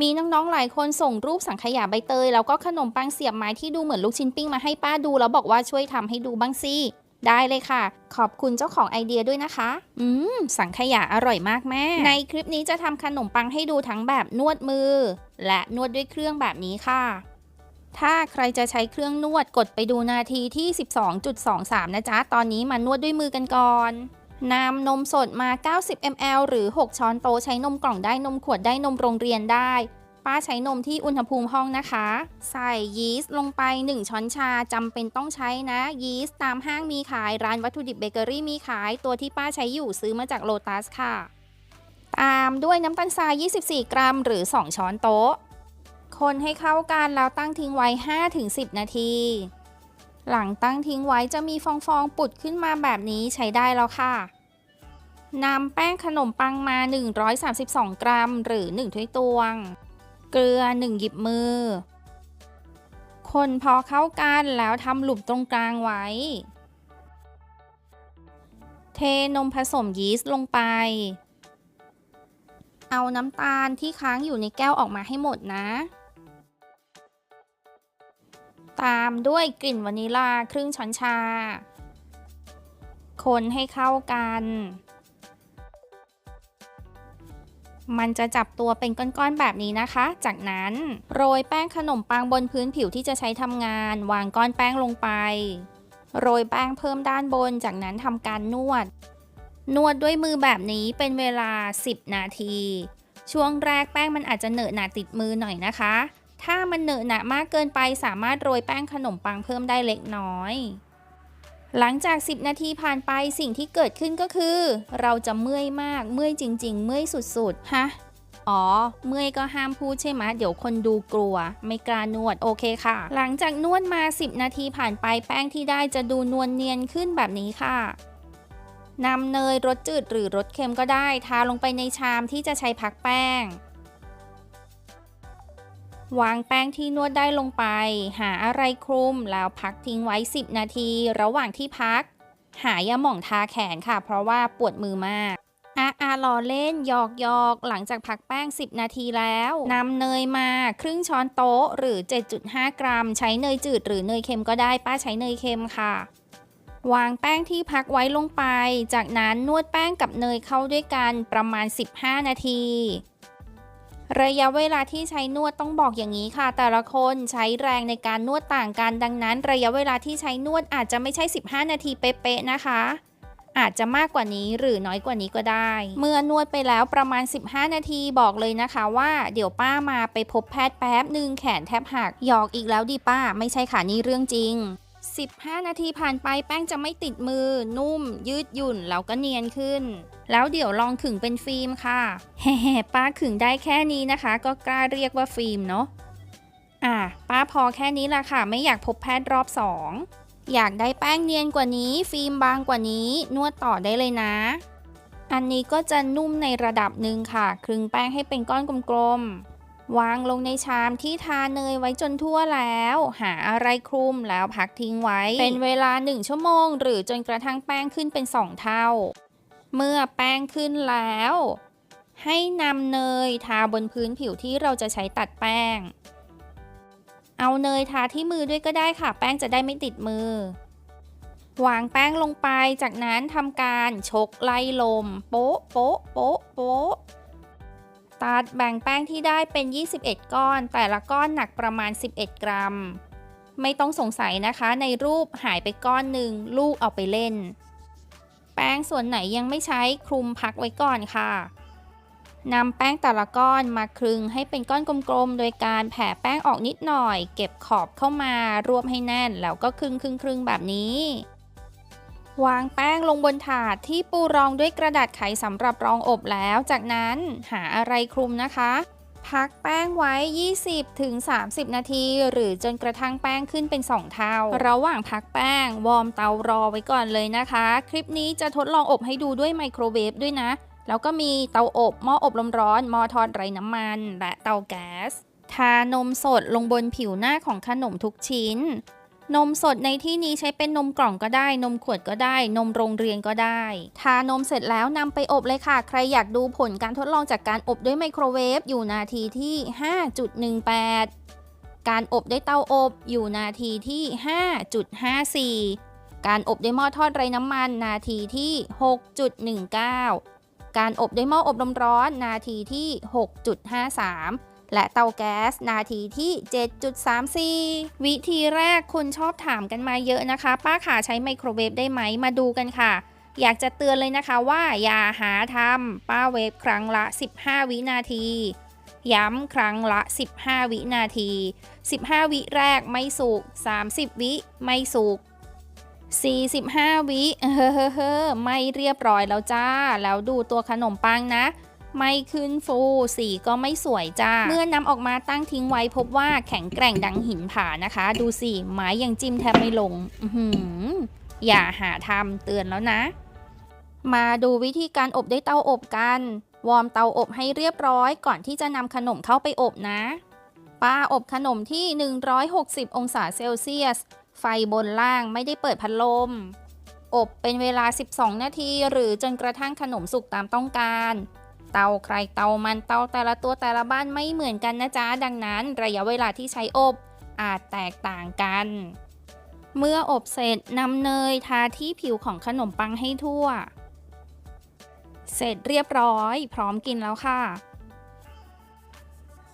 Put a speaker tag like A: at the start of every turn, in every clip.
A: มีน้องๆหลายคนส่งรูปสังขยาใบเตย แล้วก็ขนมปังเสียบไม้ที่ดูเหมือนลูกชิ้นปิ้งมาให้ป้าดู แล้วบอกว่าช่วยทำให้ดูบ้างสิได้เลยค่ะ ขอบคุณเจ้าของไอเดียด้วยนะคะ อืม สังขยาอร่อยมากแม่ ในคลิปนี้จะทำขนมปังให้ดูทั้งแบบนวดมือ และนวดด้วยเครื่องแบบนี้ค่ะ ถ้าใครจะใช้เครื่องนวดกดไปดูนาทีที่ 12.23 นะจ๊ะ ตอนนี้มานวดด้วยมือกันก่อน นำนมสดมา 90 ml หรือ 6 ช้อนโต๊ะใช้นมกล่องได้นมขวดได้นมโรงเรียนได้ ป้าใช้นมที่อุณหภูมิห้องนะคะ ใส่ยีสต์ลงไป 1 ช้อนชาจำเป็นต้องใช้นะ ยีสต์ตามห้างมีขายร้านวัตถุดิบเบเกอรี่มีขาย ตัวที่ป้าใช้อยู่ซื้อมาจากโลตัสค่ะ ตามด้วยน้ำตาลทราย 24 กรัม หรือ 2 ช้อนโต๊ะ คนให้เข้ากันแล้วตั้งทิ้งไว้ 5-10 นาที หลังตั้งทิ้งไว้จะมีฟองๆ ปุดขึ้นมาแบบนี้ใช้ได้แล้วค่ะนำแป้งขนมปังมา 132 กรัม หรือ 1 ถ้วยตวง เกลือ 1 หยิบมือ คนพอเข้ากันแล้วทำหลุมตรงกลางไว้ เทนมผสมยีสต์ลงไป เอาน้ำตาลที่ค้างอยู่ในแก้วออกมาให้หมดนะ ตามด้วยกลิ่นวานิลาครึ่งช้อนชา คนให้เข้ากัน มันจะจับตัวเป็นก้อนๆแบบนี้นะคะ จากนั้นโรยแป้งขนมปังบนพื้นผิวที่จะใช้ทำงาน วางก้อนแป้งลงไป โรยแป้งเพิ่มด้านบน จากนั้นทำการนวด นวดด้วยมือแบบนี้เป็นเวลา 10 นาทีช่วงแรกแป้งมันอาจจะเหนอะหนาติดมือหน่อยนะคะ ถ้ามันเหนอะหนะมากเกินไปสามารถโรยแป้งขนมปังเพิ่มได้เล็กน้อย หลังจาก 10 นาทีผ่านไปสิ่งที่เกิดขึ้นก็คือ เราจะเมื่อยมากเมื่อยจริง ๆ เมื่อยสุดๆฮะอ๋อ เมื่อยก็ห้ามพูดใช่ไหมเดี๋ยวคนดูกลัว ไม่กล้านวดโอเคค่ะ หลังจากนวดมา 10 นาทีผ่านไปแป้งที่ได้จะดูนวลเนียนขึ้นแบบนี้ค่ะนำเนยรสจืดหรือรสเค็มก็ได้ ทาลงไปในชามที่จะใช้พักแป้ง วางแป้งที่นวดได้ลงไป หาอะไรคลุมแล้วพักทิ้งไว้ 10 นาที ระหว่างที่พัก หายาหม่องทาแขนค่ะ เพราะว่าปวดมือมากอาอาล้อเล่นหยอกหยอกหลังจากพักแป้ง 10 นาทีแล้วนำเนยมาครึ่งช้อนโต๊ะหรือ 7.5 กรัม ใช้เนยจืดหรือเนยเค็มก็ได้ป้าใช้เนยเค็มค่ะ วางแป้งที่พักไว้ลงไป จากนั้นนวดแป้งกับเนยเข้าด้วยกันประมาณ 15 นาที ระยะเวลาที่ใช้นวดต้องบอกอย่างนี้ค่ะ แต่ละคนใช้แรงในการนวดต่างกัน ดังนั้น ระยะเวลาที่ใช้นวดอาจจะไม่ใช่ 15 นาทีเป๊ะๆนะคะ อาจจะมากกว่านี้หรือน้อยกว่านี้ก็ได้ เมื่อนวดไปแล้วประมาณ 15 นาทีบอกเลยนะคะว่าเดี๋ยวป้ามาไปพบแพทย์แป๊บหนึ่งแขนแทบหักหยอกอีกแล้วดิป้า ไม่ใช่ค่ะนี่เรื่องจริง 15 นาทีผ่านไปแป้งจะไม่ติดมือ นุ่ม ยืดหยุ่น แล้วก็เนียนขึ้น แล้วเดี๋ยวลองขึงเป็นฟิล์มค่ะแฮ่ป้าขึงได้แค่นี้นะคะ ก็กล้าเรียกว่าฟิล์มเนาะอะป้าพอแค่นี้ละค่ะ ไม่อยากพบแพทย์รอบสองอยากได้แป้งเนียนกว่านี้ ฟิล์มบางกว่านี้ นวดต่อได้เลยนะ อันนี้ก็จะนุ่มในระดับหนึ่งค่ะ คลึงแป้งให้เป็นก้อนกลมๆ วางลงในชามที่ทาเนยไว้จนทั่วแล้ว หาอะไรคลุมแล้วพักทิ้งไว้ เป็นเวลา 1 ชั่วโมง หรือจนกระทั่งแป้งขึ้นเป็น 2 เท่า เมื่อแป้งขึ้นแล้ว ให้นำเนยทาบนพื้นผิวที่เราจะใช้ตัดแป้ง เอาเนยทาที่มือด้วยก็ได้ค่ะ แป้งจะได้ไม่ติดมือวางแป้งลงไป จากนั้นทำการชกไล่ลม โป๊ะ โป๊ะ โป๊ะ โป๊ะ ตัดแบ่งแป้งที่ได้เป็น 21 ก้อน แต่ละก้อนหนักประมาณ 11 กรัม ไม่ต้องสงสัยนะคะ ในรูปหายไปก้อนหนึ่งลูกเอาไปเล่น แป้งส่วนไหนยังไม่ใช้คลุมพักไว้ก่อนค่ะนำแป้งแต่ละก้อนมาคลึงให้เป็นก้อนกลมๆ โดยการแผ่แป้งออกนิดหน่อย เก็บขอบเข้ามารวบให้แน่น แล้วก็คลึงครึ่งๆแบบนี้ วางแป้งลงบนถาดที่ปูรองด้วยกระดาษไขสำหรับรองอบแล้ว จากนั้นหาอะไรคลุมนะคะ พักแป้งไว้ 20-30 นาที หรือจนกระทั่งแป้งขึ้นเป็น 2 เท่า ระหว่างพักแป้ง วอร์มเตารอไว้ก่อนเลยนะคะ คลิปนี้จะทดลองอบให้ดูด้วยไมโครเวฟด้วยนะ แล้วก็มีเตาอบ หม้ออบลมร้อน หม้อทอดไร้น้ำมัน และเตาแก๊ส ทานมสดลงบนผิวหน้าของขนมทุกชิ้น นมสดในที่นี้ใช้เป็นนมกล่องก็ได้ นมขวดก็ได้ นมโรงเรียนก็ได้ ทานมเสร็จแล้วนำไปอบเลยค่ะ ใครอยากดูผลการทดลองจากการอบด้วยไมโครเวฟอยู่นาทีที่ 5.18 การอบด้วยเตาอบอยู่นาทีที่ 5.54 การอบด้วยหม้อทอดไร้น้ำมันนาทีที่ 6.19 การอบด้วยหม้ออบลมร้อนนาทีที่ 6.53 และเตาแก๊ส นาทีที่ 7.34 วิธีแรกคุณชอบถามกันมาเยอะนะคะ ป้าขาใช้ไมโครเวฟได้ไหมมาดูกันค่ะ อยากจะเตือนเลยนะคะว่าอย่าหาทำป้าเวฟครั้งละ 15 วินาที ย้ำครั้งละ 15 วินาที 15 วิแรกไม่สุก 30 วิไม่สุก45 วิเฮ้อเฮ้อเฮ้อไม่เรียบร้อยแล้วจ้า แล้วดูตัวขนมปังนะ ไม่ขึ้นฟูสีก็ไม่สวยจ้า เมื่อนำออกมาตั้งทิ้งไว้พบว่าแข็งแกร่งดังหินผานะคะ ดูสิ ไม้ยังจิ้มแทบไม่ลง อือออย่าหาทำเตือนแล้วนะ มาดูวิธีการอบด้วยเตาอบกัน วอร์มเตาอบให้เรียบร้อยก่อนที่จะนำขนมเข้าไปอบนะป้าอบขนมที่ 160 องศาเซลเซียส ไฟบนล่างไม่ได้เปิดพัดลม อบเป็นเวลา 12 นาที หรือจนกระทั่งขนมสุกตามต้องการ เตาใครเตามันเตาแต่ละตัวแต่ละบ้านไม่เหมือนกันนะจ๊ะ ดังนั้นระยะเวลาที่ใช้อบอาจแตกต่างกัน เมื่ออบเสร็จนำเนยทาที่ผิวของขนมปังให้ทั่ว เสร็จเรียบร้อย พร้อมกินแล้วค่ะ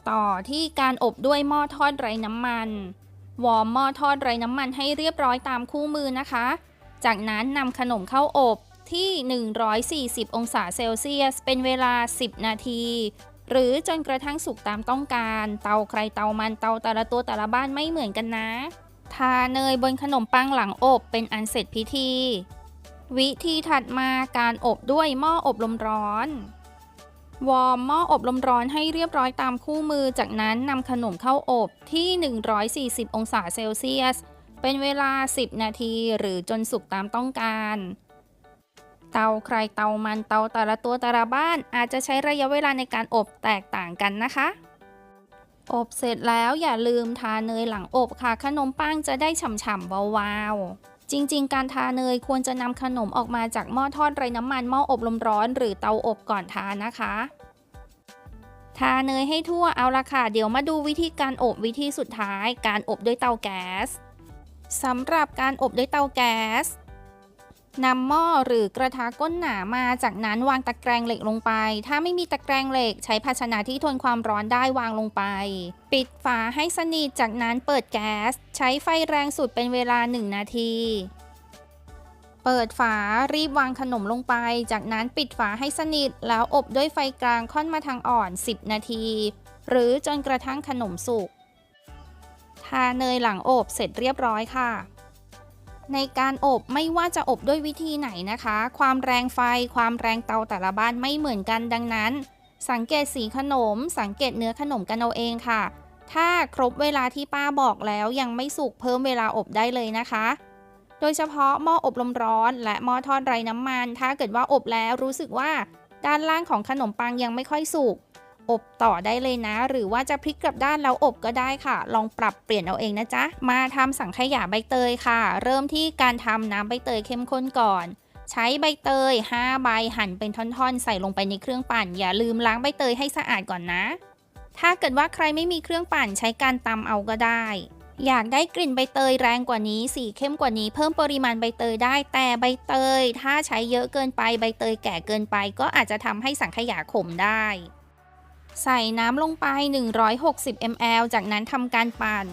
A: ต่อที่การอบด้วยหม้อทอดไร้น้ำมัน วอร์มหม้อทอดไร้น้ำมันให้เรียบร้อยตามคู่มือนะคะ จากนั้นนำขนมเข้าอบ ที่ 140 องศาเซลเซียส เป็นเวลา 10 นาที หรือจนกระทั่งสุกตามต้องการ เตาใครเตามันเตาแต่ละตัวแต่ละบ้านไม่เหมือนกันนะ ทาเนยบนขนมปังหลังอบเป็นอันเสร็จพิธี วิธีถัดมาการอบด้วยหม้ออบลมร้อนวอร์มหม้ออบลมร้อนให้เรียบร้อยตามคู่มือ จากนั้นนำขนมเข้าอบที่ 140 องศาเซลเซียส เป็นเวลา 10 นาทีหรือจนสุกตามต้องการ เตาใครเตามันเตาแต่ละตัวแต่ละบ้าน อาจจะใช้ระยะเวลาในการอบแตกต่างกันนะคะ อบเสร็จแล้วอย่าลืมทาเนยหลังอบค่ะ ขนมปังจะได้ฉ่ำๆวาวๆจริงๆ การทาเนยควรจะนำขนมออกมาจากหม้อทอดไร้น้ำมันหม้ออบลมร้อน หรือเตาอบก่อนทานนะคะ ทาเนยให้ทั่วเอาละค่ะ เดี๋ยวมาดูวิธีการอบวิธีสุดท้าย การอบด้วยเตาแก๊สสำหรับการอบด้วยเตาแก๊ส นำหม้อหรือกระทะก้นหนามา จากนั้นวางตะแกรงเหล็กลงไป ถ้าไม่มีตะแกรงเหล็ก ใช้ภาชนะที่ทนความร้อนได้วางลงไป ปิดฝาให้สนิท จากนั้นเปิดแก๊ส ใช้ไฟแรงสุดเป็นเวลา 1 นาที เปิดฝารีบวางขนมลงไป จากนั้นปิดฝาให้สนิท แล้วอบด้วยไฟกลางค่อนมาทางอ่อน 10 นาที หรือจนกระทั่งขนมสุก ทาเนยหลังอบเสร็จเรียบร้อยค่ะ ในการอบไม่ว่าจะอบด้วยวิธีไหนนะคะ ความแรงไฟ ความแรงเตาแต่ละบ้านไม่เหมือนกันดังนั้น สังเกตสีขนม สังเกตเนื้อขนมกันเอาเองค่ะ ถ้าครบเวลาที่ป้าบอกแล้วยังไม่สุกเพิ่มเวลาอบได้เลยนะคะ โดยเฉพาะหม้ออบลมร้อน และหม้อทอดไร้น้ำมัน ถ้าเกิดว่าอบแล้วรู้สึกว่า ด้านล่างของขนมปังยังไม่ค่อยสุก อบต่อได้เลยนะ หรือว่าจะพลิกกลับด้านแล้วอบก็ได้ค่ะ ลองปรับเปลี่ยนเอาเองนะจ๊ะ มาทำสังขยาใบเตยค่ะ เริ่มที่การทำน้ำใบเตยเข้มข้นก่อน ใช้ใบเตย 5 ใบหั่นเป็นท่อนๆ ใส่ลงไปในเครื่องปั่น อย่าลืมล้างใบเตยให้สะอาดก่อนนะ ถ้าเกิดว่าใครไม่มีเครื่องปั่นใช้การตำเอาก็ได้อยากได้กลิ่นใบเตยแรงกว่านี้ สีเข้มกว่านี้ เพิ่มปริมาณใบเตยได้ แต่ใบเตย ถ้าใช้เยอะเกินไปใบเตยแก่เกินไป ก็อาจจะทำให้สังขยาขมได้ ใส่น้ำลงไป 160 ml จากนั้นทำการปั่น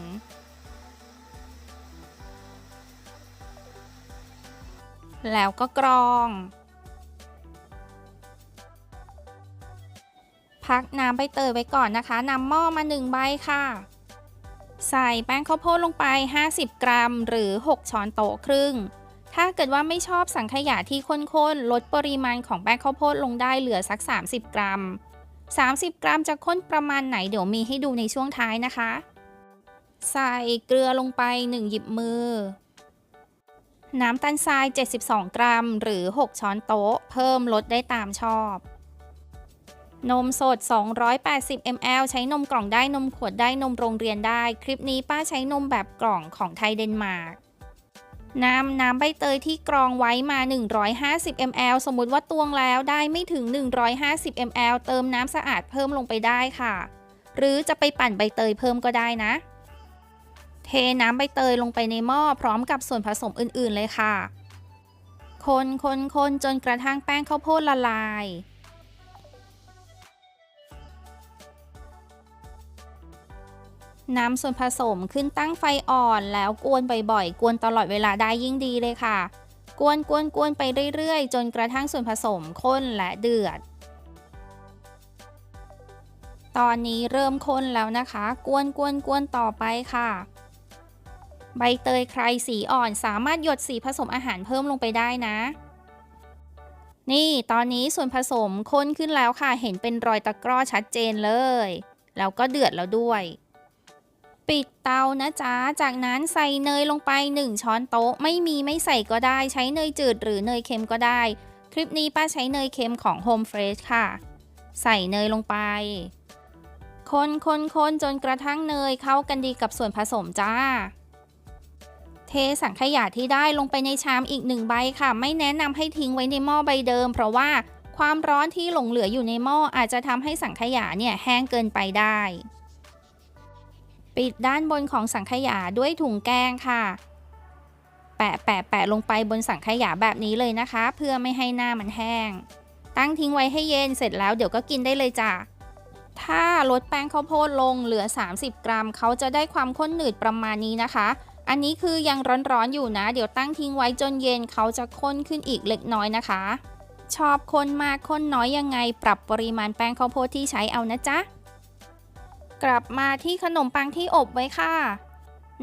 A: แล้วก็กรอง พักน้ำใบเตยไว้ก่อนนะคะ นำหม้อมา1ใบค่ะ ใส่แป้งข้าวโพดลงไป 50 กรัม หรือ 6 ช้อนโต๊ะครึ่ง ถ้าเกิดว่าไม่ชอบสังขยาที่ข้นๆ ลดปริมาณของแป้งข้าวโพดลงได้เหลือสัก 30 กรัม 30 กรัมจะข้นประมาณไหนเดี๋ยวมีให้ดูในช่วงท้ายนะคะ ใส่เกลือลงไป 1 หยิบมือ น้ำตาลทราย 72 กรัม หรือ 6 ช้อนโต๊ะ เพิ่มลดได้ตามชอบ นมสด 280 ml ใช้นมกล่องได้นมขวดได้นมโรงเรียนได้ คลิปนี้ป้าใช้นมแบบกล่องของไทยเดนมาร์ก นำน้ำใบเตยที่กรองไว้มา 150 ml สมมุติว่าตวงแล้วได้ไม่ถึง 150 ml เติมน้ำสะอาดเพิ่มลงไปได้ค่ะ หรือจะไปปั่นใบเตยเพิ่มก็ได้นะ เทน้ำใบเตยลงไปในหม้อพร้อมกับส่วนผสมอื่นๆเลยค่ะ คนคนคนจนกระทั่งแป้งข้าวโพดละลาย นำส่วนผสมขึ้นตั้งไฟอ่อนแล้วกวนบ่อยๆ กวนตลอดเวลาได้ยิ่งดีเลยค่ะ กวนกวนกวนไปเรื่อยๆ จนกระทั่งส่วนผสมข้นและเดือด ตอนนี้เริ่มข้นแล้วนะคะ กวนกวนกวนต่อไปค่ะ ใบเตยใครสีอ่อนสามารถหยดสีผสมอาหารเพิ่มลงไปได้นะนี่ตอนนี้ส่วนผสมข้นขึ้นแล้วค่ะ เห็นเป็นรอยตะกร้อชัดเจนเลย แล้วก็เดือดแล้วด้วย ปิดเตานะจ๊ะ จากนั้นใส่เนยลงไป 1 ช้อนโต๊ะ ไม่มีไม่ใส่ก็ได้ ใช้เนยจืดหรือเนยเค็มก็ได้ คลิปนี้ป้าใช้เนยเค็มของ Home Fresh ค่ะ ใส่เนยลงไป คนคนคนจนกระทั่งเนยเข้ากันดีกับส่วนผสมจ้า เทสังขยาที่ได้ลงไปในชามอีกหนึ่งใบค่ะ ไม่แนะนำให้ทิ้งไว้ในหม้อใบเดิม เพราะว่าความร้อนที่หลงเหลืออยู่ในหม้ออาจจะทำให้สังขยาเนี่ยแห้งเกินไปได้ ปิดด้านบนของสังขยาด้วยถุงแกงค่ะ แปะแปะแปะลงไปบนสังขยาแบบนี้เลยนะคะ เพื่อไม่ให้หน้ามันแห้ง ตั้งทิ้งไว้ให้เย็นเสร็จแล้วเดี๋ยวก็กินได้เลยจ้ะถ้าลดแป้งข้าวโพดลงเหลือ 30 กรัม เขาจะได้ความข้นหนืดประมาณนี้นะคะ อันนี้คือยังร้อนๆอยู่นะ เดี๋ยวตั้งทิ้งไว้จนเย็นเขาจะข้นขึ้นอีกเล็กน้อยนะคะ ชอบข้นมากข้นน้อยยังไง ปรับปริมาณแป้งข้าวโพดที่ใช้เอานะจ๊ะ กลับมาที่ขนมปังที่อบไว้ค่ะ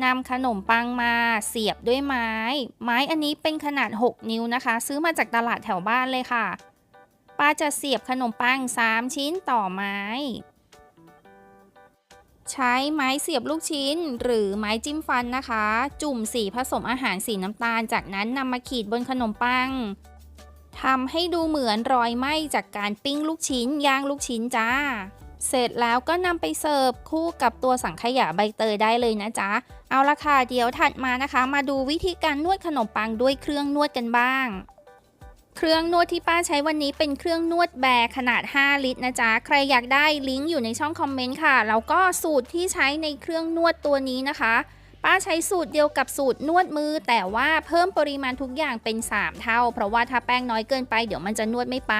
A: นำขนมปังมาเสียบด้วยไม้ ไม้อันนี้เป็นขนาด 6 นิ้วนะคะ ซื้อมาจากตลาดแถวบ้านเลยค่ะ ป้าจะเสียบขนมปัง 3 ชิ้นต่อไม้ ใช้ไม้เสียบลูกชิ้น หรือไม้จิ้มฟันนะคะ จุ่มสีผสมอาหารสีน้ำตาล จากนั้นนำมาขีดบนขนมปังทำให้ดูเหมือนรอยไหม้จากการปิ้งลูกชิ้นย่างลูกชิ้นจ้า เสร็จแล้วก็นำไปเสิร์ฟคู่กับตัวสังขยาใบเตยได้เลยนะจ๊ะ เอาละค่ะ เดี๋ยวถัดมานะคะ มาดูวิธีการนวดขนมปังด้วยเครื่องนวดกันบ้าง เครื่องนวดที่ป้าใช้วันนี้เป็นเครื่องนวดแบร์ขนาด 5 ลิตรนะจ๊ะ ใครอยากได้ลิงก์อยู่ในช่องคอมเมนต์ค่ะ แล้วก็สูตรที่ใช้ในเครื่องนวดตัวนี้นะคะ ป้าใช้สูตรเดียวกับสูตรนวดมือ แต่ว่าเพิ่มปริมาณทุกอย่างเป็น 3 เท่า เพราะว่าถ้าแป้งน้อยเกินไป เดี๋ยวมันจะนวดไม่ไป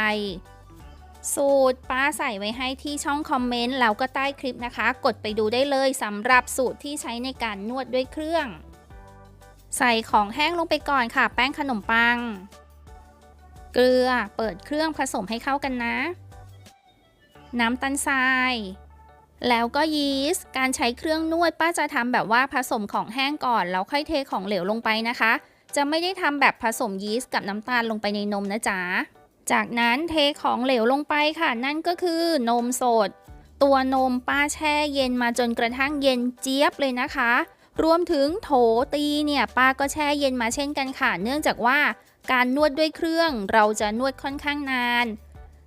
A: สูตรป้าใส่ไว้ให้ที่ช่องคอมเมนต์แล้วก็ใต้คลิปนะคะ กดไปดูได้เลยสำหรับสูตรที่ใช้ในการนวดด้วยเครื่อง ใส่ของแห้งลงไปก่อนค่ะ แป้งขนมปัง เกลือเปิดเครื่องผสมให้เข้ากันนะ น้ำตาลทรายแล้วก็ยีสต์ การใช้เครื่องนวดป้าจะทำแบบว่าผสมของแห้งก่อนแล้วค่อยเทของเหลวลงไปนะคะ จะไม่ได้ทำแบบผสมยีสต์กับน้ำตาลลงไปในนมนะจ๊ะ จากนั้นเทของเหลวลงไปค่ะ นั่นก็คือนมสด ตัวนมป้าแช่เย็นมาจนกระทั่งเย็นเจี๊ยบเลยนะคะ รวมถึงโถตีเนี่ยป้าก็แช่เย็นมาเช่นกันค่ะ เนื่องจากว่าการนวดด้วยเครื่องเราจะนวดค่อนข้างนาน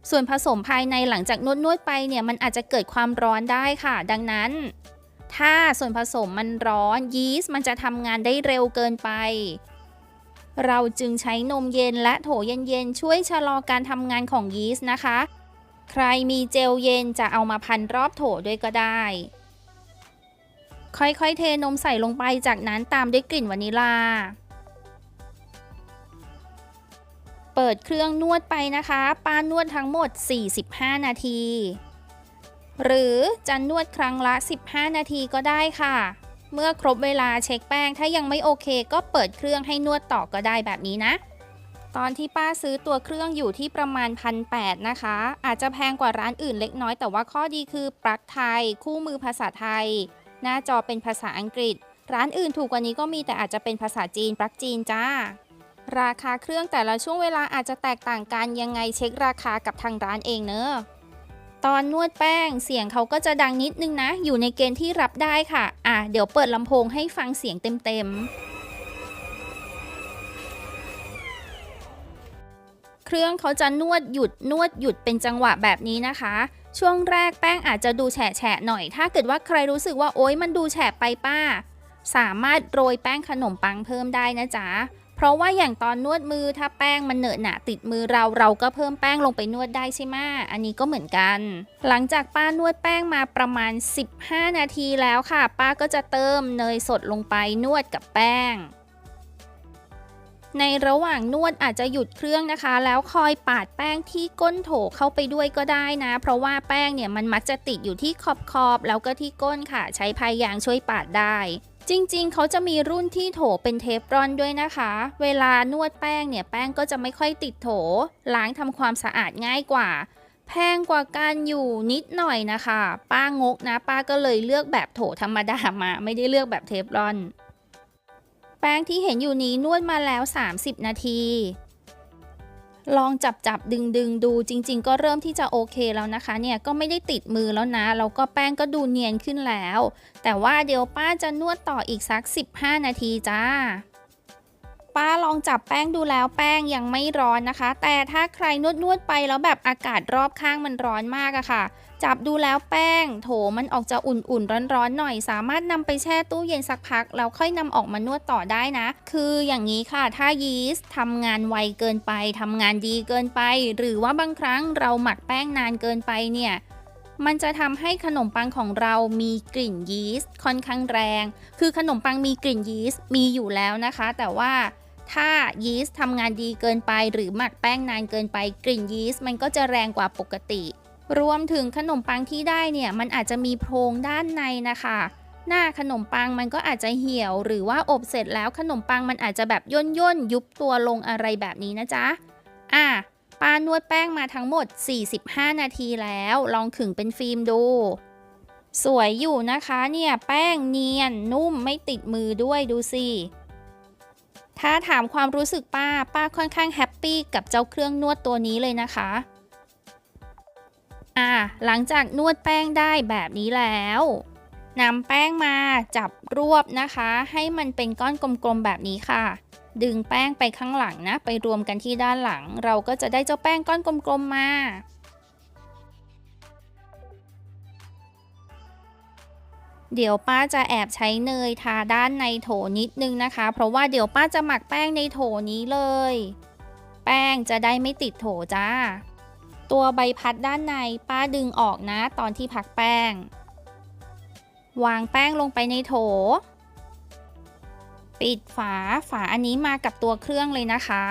A: ส่วนผสมภายในหลังจากนวดนวดไปเนี่ยมันอาจจะเกิดความร้อนได้ค่ะ ดังนั้น ถ้าส่วนผสมมันร้อนยีสต์มันจะทำงานได้เร็วเกินไป เราจึงใช้นมเย็นและโถเย็นๆ ช่วยชะลอการทำงานของยีสต์นะคะ ใครมีเจลเย็นจะเอามาพันรอบโถด้วยก็ได้ ค่อยๆ เทนมใส่ลงไปจากนั้นตามด้วยกลิ่นวานิลา เปิดเครื่องนวดไปนะคะป้านวดทั้งหมด 45 นาที หรือจะนวดครั้งละ 15 นาทีก็ได้ค่ะ เมื่อครบเวลาเช็คแป้ง ถ้ายังไม่โอเค ก็เปิดเครื่องให้นวดต่อก็ได้แบบนี้นะ ตอนที่ป้าซื้อตัวเครื่องอยู่ที่ประมาณพันแนะคะ อาจจะแพงกว่าร้านอื่นเล็กน้อยแต่ว่าข้อดีคือปลั๊กไทย คู่มือภาษาไทย หน้าจอเป็นภาษาอังกฤษ ร้านอื่นถูกกว่านี้ก็มีแต่อาจจะเป็นภาษาจีนปลั๊กจีนจ้า ราคาเครื่องแต่ละช่วงเวลาอาจจะแตกต่างกันยังไงเช็คราคากับทางร้านเองเนอะ ตอนนวดแป้ง เสียงเขาก็จะดังนิดนึงนะ อยู่ในเกณฑ์ที่รับได้ค่ะ อะ เดี๋ยวเปิดลำโพงให้ฟังเสียงเต็มๆ เครื่องเขาจะนวดหยุดนวดหยุดเป็นจังหวะแบบนี้นะคะ ช่วงแรกแป้งอาจจะดูแฉะๆหน่อย ถ้าเกิดว่าใครรู้สึกว่าโอ๊ยมันดูแฉะไปป้า สามารถโรยแป้งขนมปังเพิ่มได้นะจ๊ะ ราะว่าอย่างตอนนวดมือถ้าแป้งมันเหนอะหนะติดมือเราเราก็เพิ่มแป้งลงไปนวดได้ใช่ไหมอันนี้ก็เหมือนกัน หลังจากป้านวดแป้งมาประมาณ 15 นาทีแล้วค่ะ ป้าก็จะเติมเนยสดลงไปนวดกับแป้งในระหว่างนวดอาจจะหยุดเครื่องนะคะ แล้วคอยปาดแป้งที่ก้นโถเข้าไปด้วยก็ได้นะ เพราะว่าแป้งเนี่ยมันมักจะติดอยู่ที่ขอบขอบแล้วก็ที่ก้นค่ะ ใช้พายยางช่วยปาดได้ จริงๆ เขาจะมีรุ่นที่โถเป็นเทฟรอนด้วยนะคะ เวลานวดแป้งเนี่ยแป้งก็จะไม่ค่อยติดโถ ล้างทำความสะอาดง่ายกว่า แพงกว่าการอยู่นิดหน่อยนะคะ ป้างกนะ ป้าก็เลยเลือกแบบโถธรรมดามา ไม่ได้เลือกแบบเทฟรอน แป้งที่เห็นอยู่นี้นวดมาแล้ว 30 นาที ลองจับจับดึงดึงดูจริง ๆ ก็เริ่มที่จะโอเคแล้วนะคะเนี่ยก็ไม่ได้ติดมือแล้วนะแล้วก็แป้งก็ดูเนียนขึ้นแล้ว แต่ว่าเดี๋ยวป้าจะนวดต่ออีกสัก 15 นาทีจ้าป้าลองจับแป้งดูแล้วแป้งยังไม่ร้อนนะคะ แต่ถ้าใครนวดนวดๆไปแล้วแบบอากาศรอบข้างมันร้อนมากอะค่ะ จับดูแล้วแป้ง โถมันออกจะอุ่นๆร้อนๆหน่อย สามารถนำไปแช่ตู้เย็นสักพักแล้วค่อยนำออกมานวดต่อได้นะ คืออย่างนี้ค่ะ ถ้ายีสต์ทำงานไวเกินไปทำงานดีเกินไป หรือว่าบางครั้งเราหมักแป้งนานเกินไปเนี่ยมันจะทำให้ขนมปังของเรามีกลิ่นยีสต์ค่อนข้างแรง คือขนมปังมีกลิ่นยีสต์มีอยู่แล้วนะคะ แต่ว่าถ้ายีสต์ทำงานดีเกินไป หรือหมักแป้งนานเกินไป กลิ่นยีสต์มันก็จะแรงกว่าปกติ รวมถึงขนมปังที่ได้เนี่ยมันอาจจะมีโพรงด้านในนะคะ หน้าขนมปังมันก็อาจจะเหี่ยว หรือว่าอบเสร็จแล้วขนมปังมันอาจจะแบบย่นย่นยุบตัวลงอะไรแบบนี้นะจ๊ะอะป้านวดแป้งมาทั้งหมด 45 นาทีแล้ว ลองขึงเป็นฟิล์มดู สวยอยู่นะคะเนี่ยแป้งเนียนนุ่มไม่ติดมือด้วยดูสิถ้าถามความรู้สึกป้า ป้าค่อนข้างแฮปปี้กับเจ้าเครื่องนวดตัวนี้เลยนะคะ อ่าหลังจากนวดแป้งได้แบบนี้แล้วนำแป้งมาจับรวบนะคะ ให้มันเป็นก้อนกลมๆแบบนี้ค่ะ ดึงแป้งไปข้างหลังนะ ไปรวมกันที่ด้านหลัง เราก็จะได้เจ้าแป้งก้อนกลมๆมาเดี๋ยวป้าจะแอบใช้เนยทาด้านในโถนิดนึงนะคะ เพราะว่าเดี๋ยวป้าจะหมักแป้งในโถนี้เลย แป้งจะได้ไม่ติดโถจ้า ตัวใบพัดด้านในป้าดึงออกนะตอนที่พักแป้ง วางแป้งลงไปในโถ ปิดฝา ฝาอันนี้มากับตัวเครื่องเลยนะคะ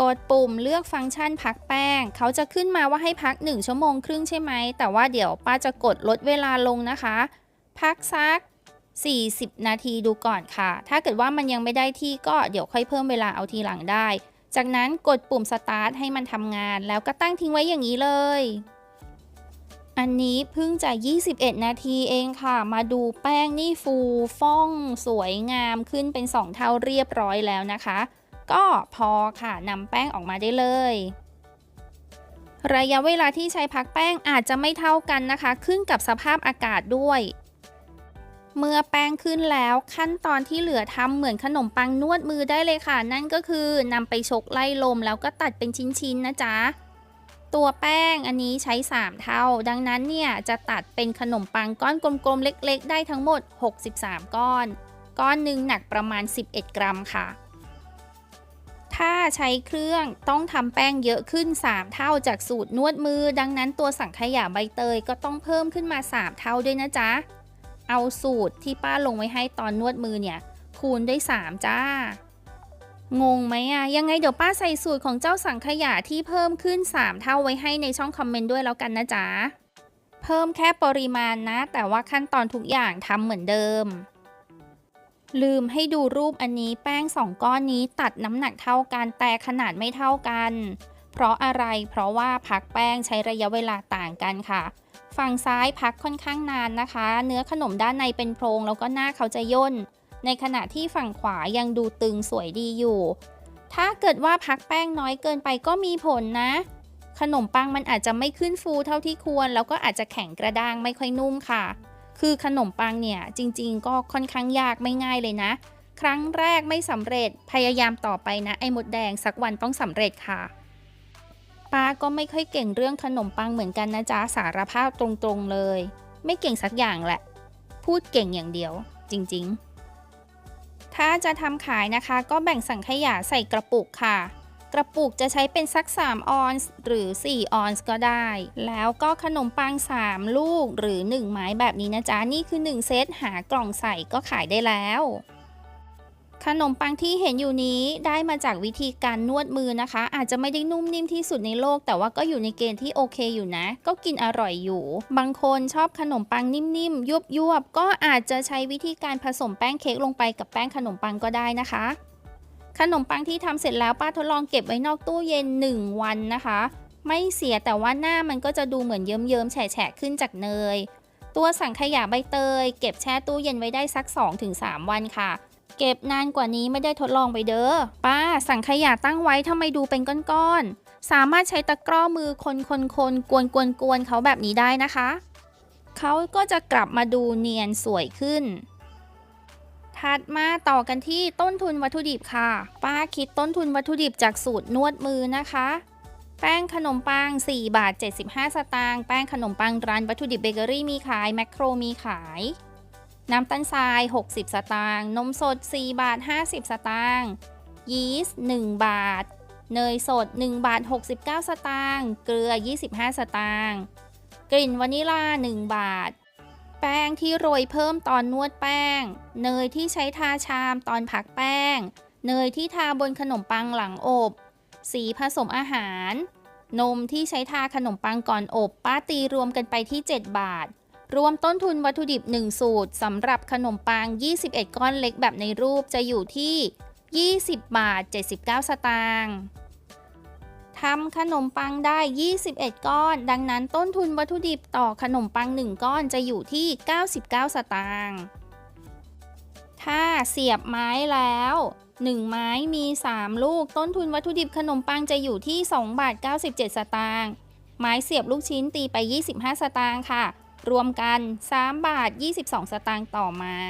A: กดปุ่มเลือกฟังก์ชันพักแป้ง เขาจะขึ้นมาว่าให้พัก 1 ชั่วโมงครึ่งใช่ไหม แต่ว่าเดี๋ยวป้าจะกดลดเวลาลงนะคะ พักสัก 40 นาทีดูก่อนค่ะ ถ้าเกิดว่ามันยังไม่ได้ที่ก็เดี๋ยวค่อยเพิ่มเวลาเอาทีหลังได้ จากนั้นกดปุ่มสตาร์ทให้มันทำงาน แล้วก็ตั้งทิ้งไว้อย่างนี้เลย อันนี้เพิ่งจะ 21 นาทีเองค่ะ มาดูแป้งนี่ฟูฟ่องสวยงามขึ้นเป็น 2 เท่าเรียบร้อยแล้วนะคะ ก็พอค่ะนำแป้งออกมาได้เลยระยะเวลาที่ใช้พักแป้งอาจจะไม่เท่ากันนะคะ ขึ้นกับสภาพอากาศด้วย เมื่อแป้งขึ้นแล้วขั้นตอนที่เหลือทำเหมือนขนมปังนวดมือได้เลยค่ะ นั่นก็คือนำไปชกไล่ลมแล้วก็ตัดเป็นชิ้นๆนะจ๊ะตัวแป้งอันนี้ใช้ 3 เท่า ดังนั้นเนี่ยจะตัดเป็นขนมปังก้อนกลมๆเล็กๆ ได้ทั้งหมด 63 ก้อน ก้อนหนึ่งหนักประมาณ 11 กรัมค่ะ ถ้าใช้เครื่องต้องทำแป้งเยอะขึ้น 3 เท่าจากสูตรนวดมือ ดังนั้นตัวสังขยาใบเตยก็ต้องเพิ่มขึ้นมา 3 เท่าด้วยนะจ๊ะ เอาสูตรที่ป้าลงไว้ให้ตอนนวดมือเนี่ย คูณด้วย 3 จ้า งงไหมอะยังไงเดี๋ยวป้าใส่สูตรของเจ้าสังขยาที่เพิ่มขึ้น 3 เท่าไว้ให้ในช่องคอมเมนต์ด้วยแล้วกันนะจ๊ะ เพิ่มแค่ปริมาณนะ แต่ว่าขั้นตอนทุกอย่างทำเหมือนเดิม ลืมให้ดูรูปอันนี้แป้ง 2 ก้อนนี้ตัดน้ำหนักเท่ากันแต่ขนาดไม่เท่ากัน เพราะอะไรเพราะว่าพักแป้งใช้ระยะเวลาต่างกันค่ะ ฝั่งซ้ายพักค่อนข้างนานนะคะ เนื้อขนมด้านในเป็นโพรงแล้วก็หน้าเขาจะย่น ในขณะที่ฝั่งขวายังดูตึงสวยดีอยู่ ถ้าเกิดว่าพักแป้งน้อยเกินไปก็มีผลนะ ขนมปังมันอาจจะไม่ขึ้นฟูเท่าที่ควร แล้วก็อาจจะแข็งกระด้างไม่ค่อยนุ่มค่ะ คือขนมปังเนี่ยจริง ๆ ก็ค่อนข้างยากไม่ง่ายเลยนะ ครั้งแรกไม่สำเร็จพยายามต่อไปนะไอ้มดแดงสักวันต้องสำเร็จค่ะ ป้าก็ไม่ค่อยเก่งเรื่องขนมปังเหมือนกันนะจ๊ะสารภาพตรงๆเลย ไม่เก่งสักอย่างแหละ พูดเก่งอย่างเดียว จริงๆ ถ้าจะทำขายนะคะ ก็แบ่งสังขยาใส่กระปุกค่ะ กระปุกจะใช้เป็นสัก 3 ออนซ์หรือ 4 ออนซ์ก็ได้ แล้วก็ขนมปัง 3 ลูกหรือ 1 ไม้แบบนี้นะจ๊ะนี่คือ 1 เซตหากล่องใส่ก็ขายได้แล้ว ขนมปังที่เห็นอยู่นี้ได้มาจากวิธีการนวดมือนะคะ อาจจะไม่ได้นุ่มนิ่มที่สุดในโลก แต่ว่าก็อยู่ในเกณฑ์ที่โอเคอยู่นะ ก็กินอร่อยอยู่ บางคนชอบขนมปังนิ่มๆยุบๆก็อาจจะใช้วิธีการผสมแป้งเค้กลงไปกับแป้งขนมปังก็ได้นะคะ ขนมปังที่ทำเสร็จแล้วป้าทดลองเก็บไว้นอกตู้เย็น 1 วันนะคะ ไม่เสียแต่ว่าหน้ามันก็จะดูเหมือนเยิ้มๆแฉะๆขึ้นจากเนย ตัวสังขยาใบเตย เก็บแช่ตู้เย็นไว้ได้สัก 2-3 วันค่ะ เก็บนานกว่านี้ไม่ได้ทดลองไปเด้อ ป้า สังขยาตั้งไว้ทำไมดูเป็นก้อนๆ สามารถใช้ตะกร้อมือคนคนคนกวนกวนกวนเขาแบบนี้ได้นะคะ เขาก็จะกลับมาดูเนียนสวยขึ้น ถัดมาต่อกันที่ต้นทุนวัตถุดิบค่ะ ป้าคิดต้นทุนวัตถุดิบจากสูตรนวดมือนะคะ แป้งขนมปัง 4 บาท 75 สตางค์ แป้งขนมปังร้านวัตถุดิบเบเกอรี่มีขาย แมคโครมีขาย น้ำตาลทราย 60 สตางค์นมสด 4 บาท 50 สตางค์ยีสต์1บาท เนยสด 1 บาท 69 สตางค์เกลือ 25 สตางค์กลิ่นวานิลา 1 บาท แป้งที่โรยเพิ่มตอนนวดแป้ง เนยที่ใช้ทาชามตอนพักแป้ง เนยที่ทาบนขนมปังหลังอบ สีผสมอาหาร นมที่ใช้ทาขนมปังก่อนอบ ป้าตีรวมกันไปที่ 7 บาท รวมต้นทุนวัตถุดิบ 1 สูตรสำหรับขนมปัง 21 ก้อนเล็กแบบในรูปจะอยู่ที่ 20 บาท 79 สตางค์ทำขนมปังได้ 21 ก้อน ดังนั้นต้นทุนวัตถุดิบต่อขนมปัง 1 ก้อนจะอยู่ที่ 99 สตางค์ถ้าเสียบไม้แล้ว 1 ไม้มี 3 ลูก ต้นทุนวัตถุดิบขนมปังจะอยู่ที่ 2 บาท 97 สตางค์ ไม้เสียบลูกชิ้นตีไป 25 สตางค์ค่ะ รวมกัน 3 บาท 22 สตางค์ต่อไม้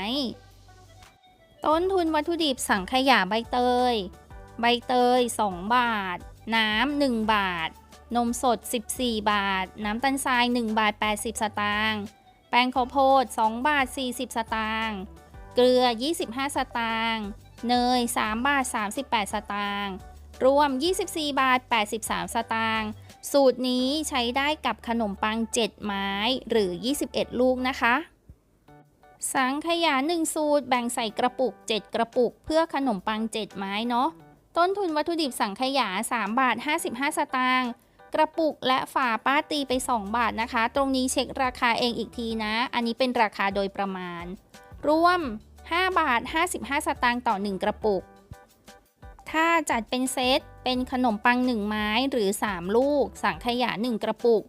A: ต้นทุนวัตถุดิบสังขยาใบเตย ใบเตย 2 บาท น้ำ 1 บาท นมสด 14 บาท น้ำตาลทราย 1 บาท 80 สตางค์ แป้งข้าวโพด 2 บาท 40 สตางค์ เกลือ 25 สตางค์ เนย 3 บาท 38 สตางค์ รวม 24 บาท 83 สตางค์ สูตรนี้ใช้ได้กับขนมปัง 7 ไม้หรือ 21 ลูกนะคะ สังขยา 1 สูตรแบ่งใส่กระปุก 7 กระปุก เพื่อขนมปัง 7 ไม้เนาะ ต้นทุนวัตถุดิบสังขยา 3 บาท 55 สตางค์ กระปุกและฝาป้าตีไป 2 บาทนะคะ ตรงนี้เช็คราคาเองอีกทีนะ อันนี้เป็นราคาโดยประมาณ รวม 5 บาท 55 สตางค์ต่อ 1 กระปุก ถ้าจัดเป็นเซต เป็นขนมปัง 1 ไม้หรือ 3 ลูก สังขยา1กระปุก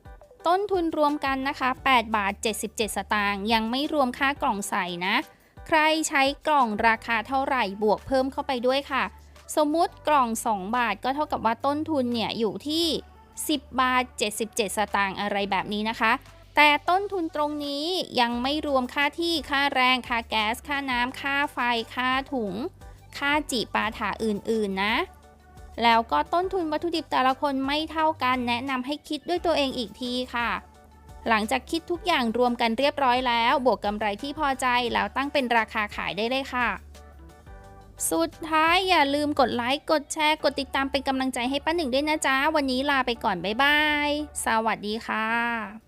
A: ต้นทุนรวมกันนะคะ 8 บาท 77 สตางค์ ยังไม่รวมค่ากล่องใส่นะ ใครใช้กล่องราคาเท่าไหร่บวกเพิ่มเข้าไปด้วยค่ะ สมมุติกล่อง 2 บาทก็เท่ากับว่าต้นทุนเนี่ยอยู่ที่ 10 บาท 77 สตางค์อะไรแบบนี้นะคะ แต่ต้นทุนตรงนี้ยังไม่รวมค่าที่ ค่าแรง ค่าแก๊ส ค่าน้ำ ค่าไฟ ค่าถุง ค่าจิปาถาอื่นๆนะ แล้วก็ต้นทุนวัตถุดิบแต่ละคนไม่เท่ากันแนะนำให้คิดด้วยตัวเองอีกทีค่ะ หลังจากคิดทุกอย่างรวมกันเรียบร้อยแล้ว บวกกำไรที่พอใจแล้วตั้งเป็นราคาขายได้เลยค่ะ สุดท้ายอย่าลืมกดไลค์กดแชร์กดติดตามเป็นกำลังใจให้ป้าหนึ่งด้วยนะจ๊ะ วันนี้ลาไปก่อนบ๊ายบายสวัสดีค่ะ